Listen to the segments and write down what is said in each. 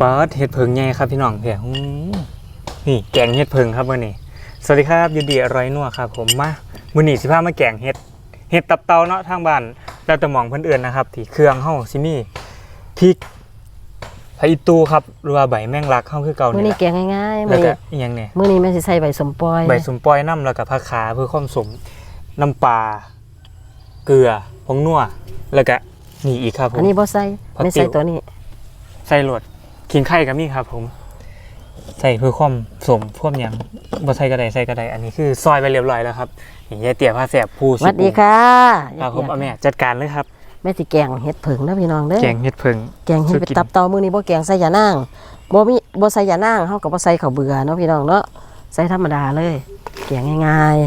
ปอดเห็ดเพิงไงครับพี่น้องเพี่ยหูนี่แกงเห็ดเพิงครับมื่อนี้สวัสดีครับยินดีอร่อยนัวครับ ผมมามื่อนี้สิพามาแกงเห็ดเห็ดตับเตาเนาะทางบ้านแล้วแต่หมองเพื่นเอื่นนะครับที่เครื่องเฮาซิมีพริกไผ่อีตูครับหรือว่าใบแมงลักเฮาคือเก่ามื้อนี่นี้แหละแกงง่ายๆแล้มื้วอก็นี้อีกอย่างเนี่ยมื้อนี้แม่สิใส่ใบสมปอย ใบสมปอยน้ำแล้วก็ผักขาเพื่อความสมน้ำปลาเกลือผงนัวแล้วก็นี่อีกครับผมอันนี้บ่ใส่ผักไม่ติ๋ใส่วตัวนี้ ใส่โหลด ขิงไข่กับมี่ครับผม ใส่เพื่อความสมพวกอย่างบ่ใส่กระไดใส่กระไดอันนี้คือซอยไปเรียบร้อยแล้วครับนี่ยายเตี๋ยผ้าแสบผู้สวัสดีค่ะครับผมเอาแม่จัดการเลยครับแม่สิแกงเห็ดเผิงนะพี่น้องเด้อแกงเห็ดเพิงแกงเห็ดสู้ไปกินตับเตามื้อนี้บ่แกงใส่ยานางบ่มีบ่ใส่ยานางเฮาก็บ่ใส่ข้าวเบื่อเนาะพี่น้องเนาะใส่ธรรมดาเลยแกงง่าย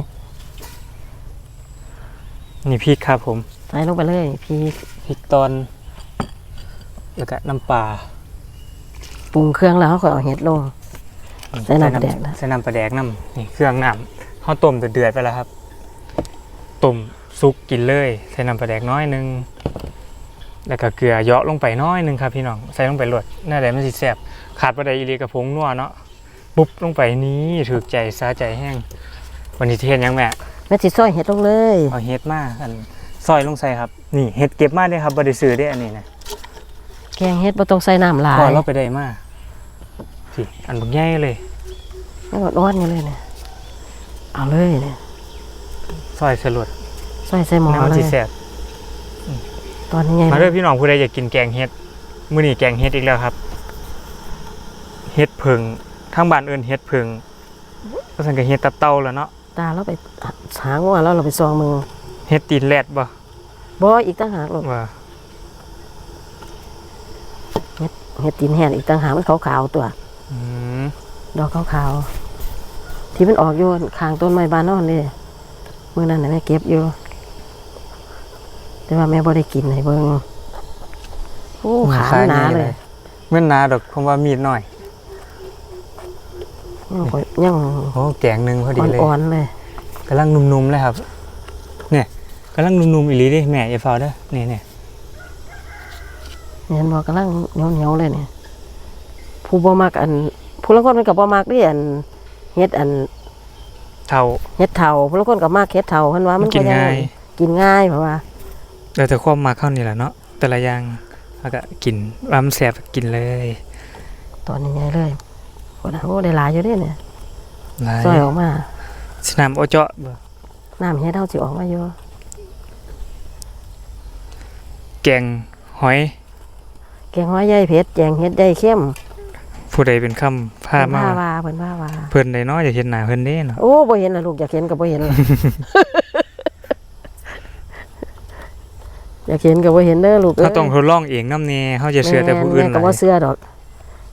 นี่พริกครับผมๆใส่ลงไปเลยพี่พริกตอนแล้วก็น้ำปลา ปรุงเครื่องแล้วเฮาก็เอาเห็ดลง ใส่น้ำปลาแดกนะ ใส่น้ำปลาแดกน้ำนี่เครื่องน้ำเขาต้มเดือดๆไปแล้วครับต้มซุกกินเลย ใส่น้ำปลาแดกน้อยหนึงแล้วก็เกลือเหยาะลงไปน้อยหนึงครับพี่น้องใส่ลงไปโหลดน่าได้มันสิแซ่บขาดปลาแดกอีหลีกับผงนัวเนาะปุ๊บลงไปนี้ถูกใจซาใจแห้ง วันนี้ที่เห็นยังแม่แม่สิซอยเห็ดลงเลยเอาเฮ็ดมาอันซอยลงใส่ครับ นี่เฮ็ดเก็บมาได้ครับบ่ได้ซื้อได้อันนี้นะแกงเห็ดบ่ต้องใส่น้ำหลาพอยเราไปได้มาสิอันบักใหญ่เลยแล้วก็ร้อนอยู่เลยเนี่ยเอาเลยเนี่ยซอยสลดใส่ใส่หม้อน้ำมันเลสิยแซ่บตอนนี้ไงมาเด้อพี่น้องผู้ใดอยากกินแกงเฮ็ดมื้อนี้แกงเฮ็ดอีกแล้วครับเฮ็ดเพิงทางบ้านเอิ้นเฮ็ดเพิงก็ซั่นก็เฮ็ดตับเต่าแล้วเนาะตาเราไปหางัวแล้วเราไปซองมือเฮ็ดตีนแรดบ่บ่อีกต่างหากลูกว่า เห็ดตีนแห้งอีกต่างหากมันขาวๆตัวอืมดอกขาวๆที่มันออกอยู่ข้างต้นไม้บ้านนอนเลยมื้อนั้นน่ะแม่เก็บอยู่แต่ว่าแม่บ่ได้กินให้เบิ่งโอ้ขามันหนาเลยแม่นหนาดอกผมว่ามีดหน่อยยังค่อยยังโอ้แกงหนึงพอดีเลยอ่อนๆเลยกำลังนุ่มๆเลยครับ เนี่ยกำลังนุ่มๆอีหลีเดิแม่อย่าเฝ้าเด้อนี่เนี่ย เห็นบ่กำลังเหนียวๆเลยเนี่ยผู้บ่มักอัน ผู้ลางคนมันก็บ่มักเด้อันเฮ็ดอันเท่าเฮ็ดเฒ่าผู้ลางคนก็มักเฮ็ดเฒ่าเพิ่นว่ามันมันกินยังง่าย กินง่ายเพราะว่าแล้วแต่ความมาเข้านี่แหละเนาะแต่ละอย่างแล้วก็กินรำแสบกินเลย ตอนนี้ไงเลยโอ้โหได้หลายอยู่เด้เนี่ยหลายซอยออกมาสนามโอเจาะบ่น้ำเฮ็ดเฮาสิออกมาอยู่แกงหอย แกงหอยใหญ่เผ็ดแกงเฮ็ดใหญ่เข้มผู้ใดเป็นคำพาเพิ่นมาว่าว่าเพิ่นว่าว่าเพิ่นได้เนาะอย่าเห็นหน้าเพิ่นเด้เนาะโอ้บ่เห็นล่ะลูกอยากเห็นก็บ่เห็นล่ะ อยากเห็นก็บ่เห็นเด้อลูกเขาต้องทดลองเองนำแน่เฮาจะเชื่อแต่ผู้อื่นแม่หก็ลาบ่ยเชื่อดอก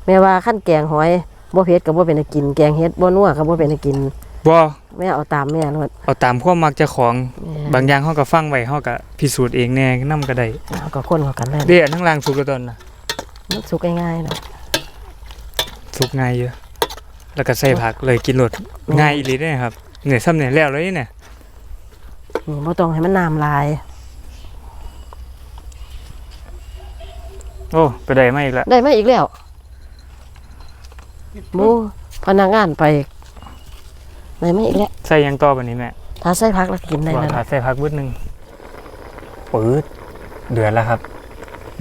แม่ว่าขั้นแกงหอยบ่เผ็ดก็บ่เป็นให้กิน แกงเฮ็ดบ่นัวก็บ่เป็นให้กิน บ่แม่เอาตามแม่โลดเอาตามความมักเจ้าของแม่บางอย่างเฮาก็ฟังไว้เฮาก็พิสูจน์เองแน่นำก็ได้เอาก็คนเข้ากันเลยเด้อันทั้งล่างสุกแล้วตอนน่ะ มันสุกง่ายๆดอกสุกง่ายเยอะ แล้วก็ใส่ผักเลยกินรสง่ายอีหลีเด้ครับเนี่ยซ้ำเนี่ยแล้วเลยเนี่ยนี่บ่ต้องให้มันน้ำลาย โอ้ไปได้มาอีกแล้วได้มาอีกแล้วหมูพนักงานไปได้มาอีกแล้วใส่หยังต่อบัดนี้แม่ถ้าใส่ผักแล้วกินได้ว่าแล้วถ้านะใส่ผักบึดหนึงปื๊ดเดือนแล้วครับ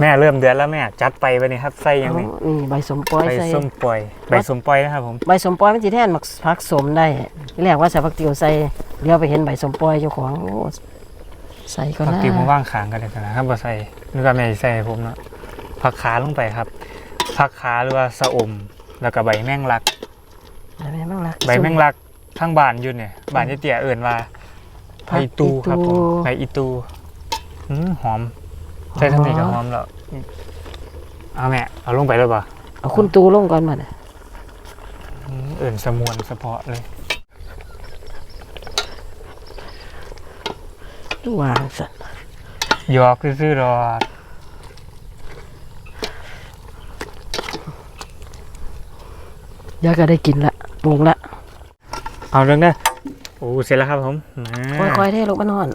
แม่เริ่มเดือนแล้วแม่จัดไปไปนี่ครับใส่หยังนี่เอานี่ใบสมปอยใบใส่ส้มปล่อยใบส้มปล่อยนะครับผมใบสมปอยมันสิแทนมักผักสมได้ที่แรกว่าใส่ผักติ๋วใส่เลี้ยวไปเห็นใบสมปอยเจ้าของโอ้ใส่ก็ผักน่าติวมาว่างขางกันเลยนะครับบ่ใส่นึกว่าแม่สิใส่ให้ผมเนาะผักขาลงไปครับผักขาหรือว่าสะอมแล้วก็ใบแมงลัก ใบแมงลักใบแมงลักทั้งบ้านอยู่เนี่ยบ้านเตี้ยๆเอิ่นว่าใบอีตูครับผมใบอีตูอืมหอม ใส่ทั้งนี้ก็หอมแล้วเอาแม่เอาลงไปเลยป่ะเอาคุณตูลงก่อนมาน่ะอืมเอิ่นสมวนเฉพาะเลยวางซะยอกซื่อๆรอดเดี๋ยวก็ได้กินละปรุงละ เอาเรื่องได้อโอ้เสร็จแล้วครับผมมาค่อยๆเทลงมานอน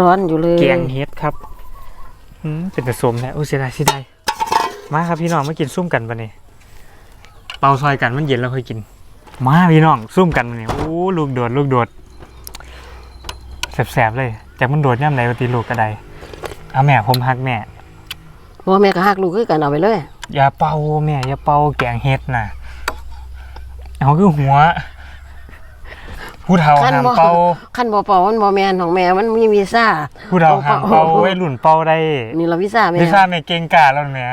ร้อนๆอยู่เลยเกียงเฮ็ดครับอืมเป็นแต่สมแท้โอ้เสียดายเสียดายมาครับพี่น้องมากินซุ่มกันปะนี่เป่าซอยกันมันเย็นแล้วค่อยกิน มาพี่น้องซุ่มกันปะนี่โอ้ลูกโดดลูกโดดแสบๆเลยจากมันโดดย่ำไหนปฏิลูกกระไดเอาแม่ผมหักแม่เพราะว่าแม่ก็ฮักลูกคือกันเอาไปเลย อย่าเป่าแม่อย่าเป่าแกงเฮ็ดน่ะเอาคือหัว ผู้เฒ่าห้ามเป่าขั้นบ่เป่ามันบ่แม่นของแม่มันมีวีซ่าผู้เฒ่าห้ามเป่าไว้รุ่นเป่าได้นี่เราวีซ่าแม่ดิซ่าแม่เก่งกาแล้วแม่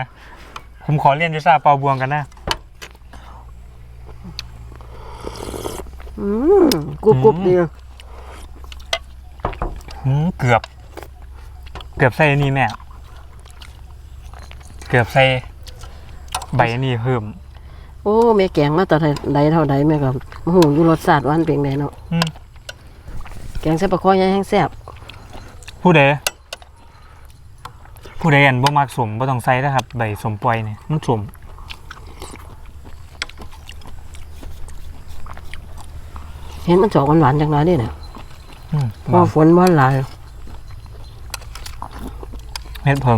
ผมขอเรียนดิซ่าเป่าบวงกันนะอืมกรุบกรุบดีหืมเกือบ เกือบใส่อันนี่แม่เกือบใส่ใบอันนี้เพิ่ม โอ้แม่แกงมาแต่ใดเท่าใดแม่ก็โอ้โหอยู่รสชาติหวานเป็นไดเนาะอืมแกงใส่ปลาคอใหญ่แห้งแซ่บผู้ใดผู้ใดอันบ่มักสมบ่ต้องใส่นะครับ ใบสมปล่อยเนี่ยมันสมเห็นมันจอกหวานๆจังน้อยนี่เนี่ยอืมพอฝนบ่หลายเฮ็ดเพิง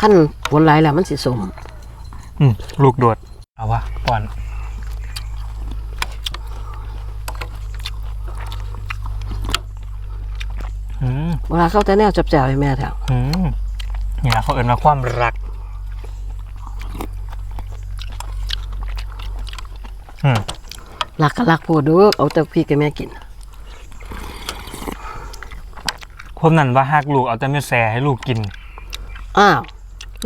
ขั้นฝนหลายแล้วมันสิสมอืมลูกโดดเอาวะ ก่อนอืมเวลาเข้าแต่แนวจับแจวให้แม่แถวอืมนี่แหละเขาเอิ้นว่าความรัก อืมรักก็รักโพดเดูเอาแต่พี่กับแม่กิน คนนั้นว่าหักลูกเอาแต่เม็ดแซ่ให้ลูกกิน อ้าว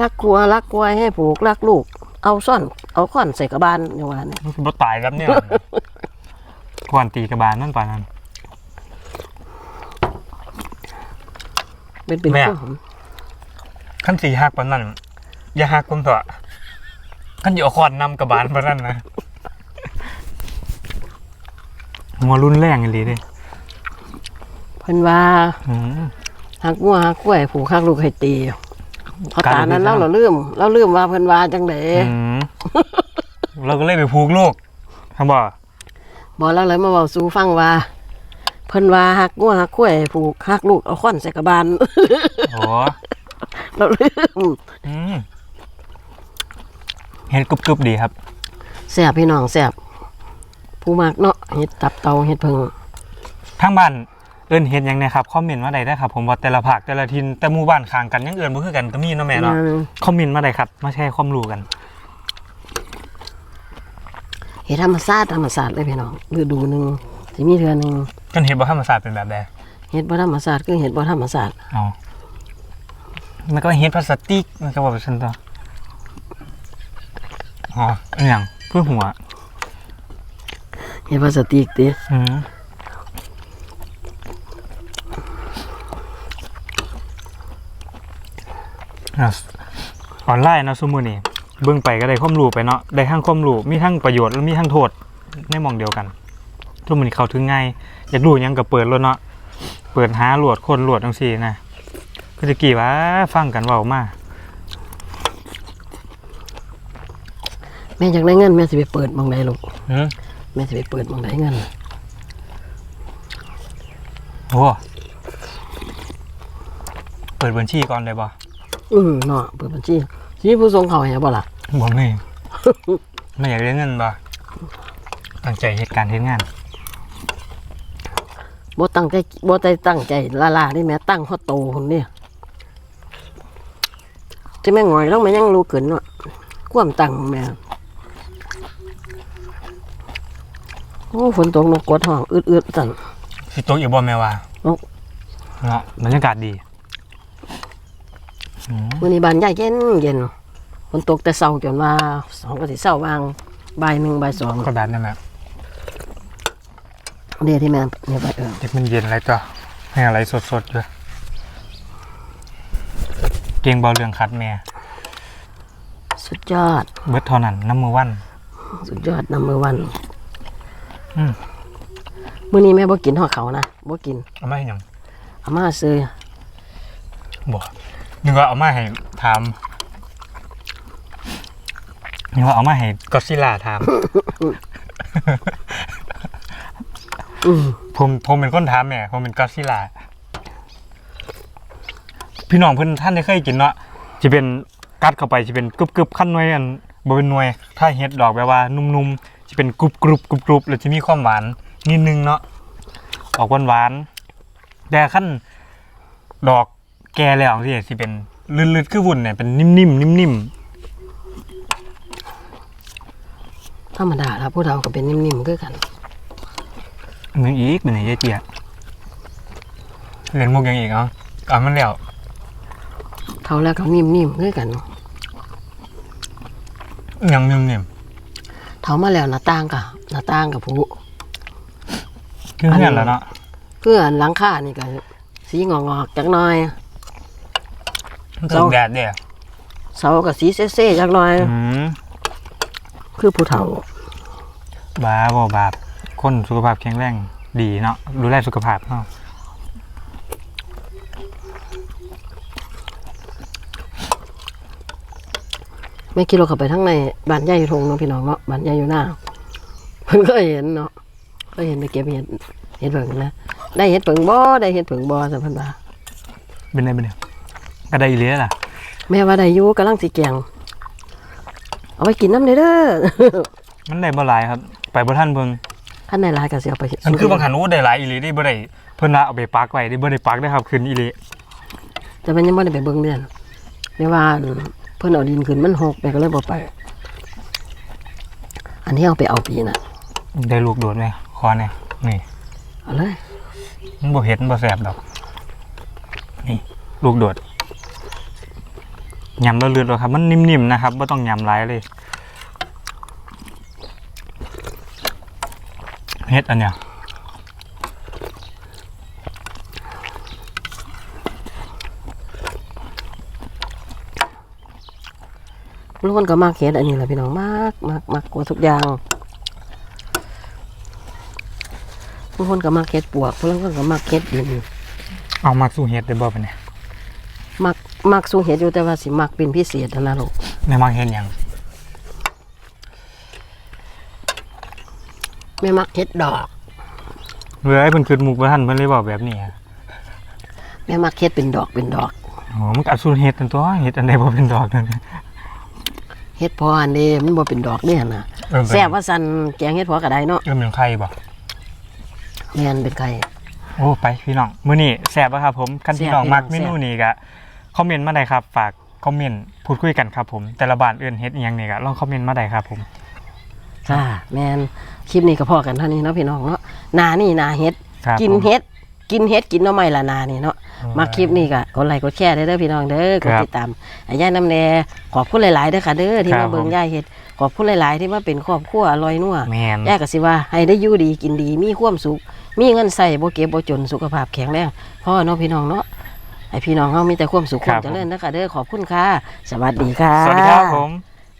รักกลัวรักกลัวให้ผูกรักลูก เอาซ่อน เอาค้อนใส่กระบาลอย่างว่าเนี่ยมันคือบ่ตายครับเนี่ยก่อนตีกระบาลนั่นป่านนั้น เป็นเป็นแม่ข้อหอมขั้นสีหักปานนั้น อย่าหักผมเถอะขั้นอยู่เอาขอนนำกระบาลปานนั้นนะหัวรุนแรงอีหลีเด้เพิ่นว่าอืม หักงัวหักกล้วยผูกหักลูกให้ตีพอการตานั้นเดินเราทางเราลืมเราลืมว่าเพิ่นว่าจังได๋อืม เราก็เลยไปผูกลูกเขาบอกบอกเราเลยมาเว้าสู่ฟังว่า เพิ่นว่าหักงัวหักกล้วยผูกหักลูกเอาค้อนใส่กระบาล โอ้เราลืมอืมเห็ดกรุบๆดีครับแซ่บพี่น้องแซ่บผู้มักเนาะเฮ็ดตับเตาเฮ็ดเพิ่งทางบ้านเอิ้นเห็ดหยังไงครับคอมเมนต์มาได้ได้ครับ ผมว่าแต่ละภาคแต่ละทินแต่หมู่บ้านข้างกันยังเอิ้นบ่คือกันก็มีเนาะแม่เนาะคอมเมนต์มาได้ครับมาแชร์ความรู้กัน เฮ็ดธรรมชาติธรรมชาติเลยพี่น้องฤดูหนึงสิมีเทื่อหนึงกันเห็ดบ่ธรรมศาสตร์เป็นแบบใดเฮ็ดบ่ธรรมชาติคือเฮ็ดบ่ธรรมชาติอ๋อมันก็เห็ดพลาสติกมันก็บอกว่าฉันต่ออ๋ออหย่างเพื่อหัวเฮ็ดพลาสติกติอืมอะออนไลน์เนาะซุมือนี่ เบิ่งไปก็ได้ความรู้ไปเนาะได้ทั้งความรู้มีทั้งประโยชน์และมีทั้งโทษในหมองเดียวกันซุมือนี่เข้าถึงง่ายอยากรู้หยังก็เปิดแล้วเนาะเปิดหาโหลดคนโหลดจังซี่นะก็จะกี่ว่าฟังกันเว้ามาแม่อยากได้เงินแม่สิไปเปิดหม่องใดลูกหือแม่สิไปเปิดหม่องใดเงินโอ้เปิดบัญชีก่อนเลยบ่ อืมเนาะเปิดบัญชี สิมีผู้ส่งเขาให้บ่ล่ะบ่มีไม่อยากได้เงินบ่ตั้งใจเหตุการณ์เฮ็ดงานบ่ตั้งใจบ่ได้ตั้งใจละลานี่แม่ตั้งฮอดโตคนนี่จะแม่งอยแล้วแม่ยังรู้เกินเนาะความตั้งของแม่โอ้ฝนตกนกกดห้องอึดๆสั่นสิโตกอีกบ่แม่ว่าโอ้เนาะบรรยากาศดีอืมมื้อนี้บ้านใหญ่เย็นเย็นฝน ตกแต่เช้าจนว่าสองก็สิเช้าวางบ่ายหนึ่งบ่ายสองก็แบบนี้แม่เดี๋ยวที่แม่เนี่ยไปเออเด็กมันเย็นอะไรตัวให้อะไรสดๆอยู่เก่งเบาเรื่องคัดแม่สุดยอด เบิดเท่านั้นน้ำมือวันสุดยอดนัมเบอร์วันอืมมื้อนี้แม่บ่กินหอดเขานะบ่กินเอามาให้หยังอาม่าซื้อบ่นึกว่าเอามาให้ถาม นึกว่าเอามาให้ก็ซิล่าถามอืมผมผมเป็นคนถามแม่ผมเป็นก็ซิล่าพี่น้องเพิ่นท่านได้เคยกินเนาะจะเป็นไก่กัดเข้าไปจะเป็นกรุบกรุบขั้นหน่วยอันบ่เป็นหน่วย ถ้าเฮ็ดดอกแบบว่านุ่มๆจะเป็นกรุบกรุบกรุบกรุบแล้วจะมีความหวานนิดนึงเนาะออกหวานๆแต่ขั้นดอกแก่แล้วที่สิเป็นลื่นๆคือวุ่นเนี่ยเป็นนิ่มๆนิ่ม ธรรมดาแล้วผู้เฒ่าก็เป็นนิ่มๆคือกันๆมึงอีกเป็นไงเจ๊เจี๊ยเล่นมุกยังอีกเนาะอะมันแล้วเฒ่าแล้วก็นิ่มๆคือกันยังนิ่มเฒ่ามาแล้วหน้าต่างก็หน้าต่างกับผู้ๆคือเงี้ยแล้วเนาะเพื่อนหลังคานี่ก็สีงอกๆจักหน่อยมันถูกแดดเด้อเสาก็สีเซ่ๆจักหน่อยอืม คือผู้เฒ่าบ้าบ่บาปคนสุขภาพแข็งแรงดีเนาะดูแลสุขภาพเนาะไม่คิดเราเข้าไปทั้งในบ้านยายอยู่ทงเนาะพี่น้องเนาะบ้านยายอยู่หน้าเพิ่นก็เห็นเนาะก็เห็นไปเก็บเห็ดเห็ดเผิงนะได้เห็ดเผิงบ่ได้เห็ดเผิงบ่สัมพันธ์ว่าเป็นไงเป็นไงก็ได้อีเลียล่ะแม่ว่าได้อยู่กำลังสิแกง เอาไปกินน้ำเด้อเด้อมันได้บ่หลายครับ ไปบ่ทันเบิ่งท่านในร้านก็สิเอาไปมันคือบางหันอู้ได้หลายอีหลีได้บ่ได้เพิ่นว่าเอาไปปักไว้ได้บ่ได้ปักได้ครับคืนอีหลีแต่มันยังบ่ได้ไปเบิ่งเดือนในว่าเพิ่นเอาดินขึ้นมันหกแม่ก็เลยบ่ไป อันนี้เอาไปเอาปีน่ะ ได้ลูกโดดไหมคอเนี่ยนี่เอาเลยมันบ่เฮ็ดมันบ่แซ่บดอก นี่ ลูกโดด ยำแล้วเลือดแล้วครับ มันนิ่มๆนะครับบ่ต้องยำหลายเลยเฮ็ดอันเนี้ยทุกคนก็มากเฮ็ดอันนี้แหละพี่น้องมากมากมากกว่าทุกอย่างทุกคนก็มากเฮ็ดปวกทุกคนก็มากเฮ็ดดินเอามาสู้เฮ็ดได้บ่ปะเนี่ย มักมักสู้เฮ็ดอยู่แต่ว่าสิมักเป็นพิเศษเท่านั้นลูกแม่มักเฮ็ดหยังแม่มักเฮ็ดดอกเว้ยเพิ่นคิดมุกบ่ทันเพิ่นเลยบอกแบบนี้อะแม่มักเฮ็ดเป็นดอกเป็นดอกโอ้มันก็เอาสู้เฮ็ดนั่นตัวเฮ็ดอันใดบ่เป็นดอกนั่นเฮ็ดพออันเด้มันบ่เป็นดอกเด้หั่นน่ะเออแซ่บว่าซั่นแกงเฮ็ดพอก็ได้เนาะเออเป็นไข่บ่แม่นเป็นไก่ โอ้ไปพี่น้องมื้อนี้แซ่บบ่ครับผมคันพี่น้องแซ่บพี่น้องมักเมนูนี้ก็ คอมเมนต์มาได้ครับ ฝากคอมเมนต์พูดคุยกันครับผมแต่ละบ้านเอื่นเฮ็ดอีหยังนี่ก็ลองคอมเมนต์มาได้ครับผมจ้าแม่นคลิปนี้ก็พอกันเท่านี้เนาะพี่น้องเนาะหนานี่หนาเฮ็ด ครับกินผม เฮ็ด กินเฮ็ดกินหน่อไม้ละนานี่เนาะมาคลิปนี้ก็กดไลค์กดแชร์ได้เด้อพี่น้องเด้อกดครับติดตามให้ย่ายน้ำแน่ขอบคุณหลายๆเด้อค่ะเด้อที่ครัมาบ เบิ่งผมย่ายเฮ็ดขอบคุณหลาย ๆ ที่มาเป็นครอบครัวอร่อยนัวแม่นย่ายก็สิว่าให้ได้อยู่ดีกินดีมีความสุข มีเงินใส่บ่เก็บบ่จนสุขภาพแข็งแรงพ่อเนาะพี่น้องเนาะ ให้พี่น้องเฮามีแต่ความสุขความเจริญเด้อค่ะเด้อขอบคุณค่ะ สวัสดีค่ะสวัสดีครับผม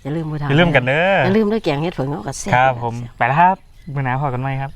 อย่าลืมผู้ทำอย่าลืมกันเด้ออย่าลืมด้วยแกงเฮ็ดเผิงเนาะก็แซ่บ ครับผม ไปแล้วครับ มื้อหน้าพอกันใหม่ครับ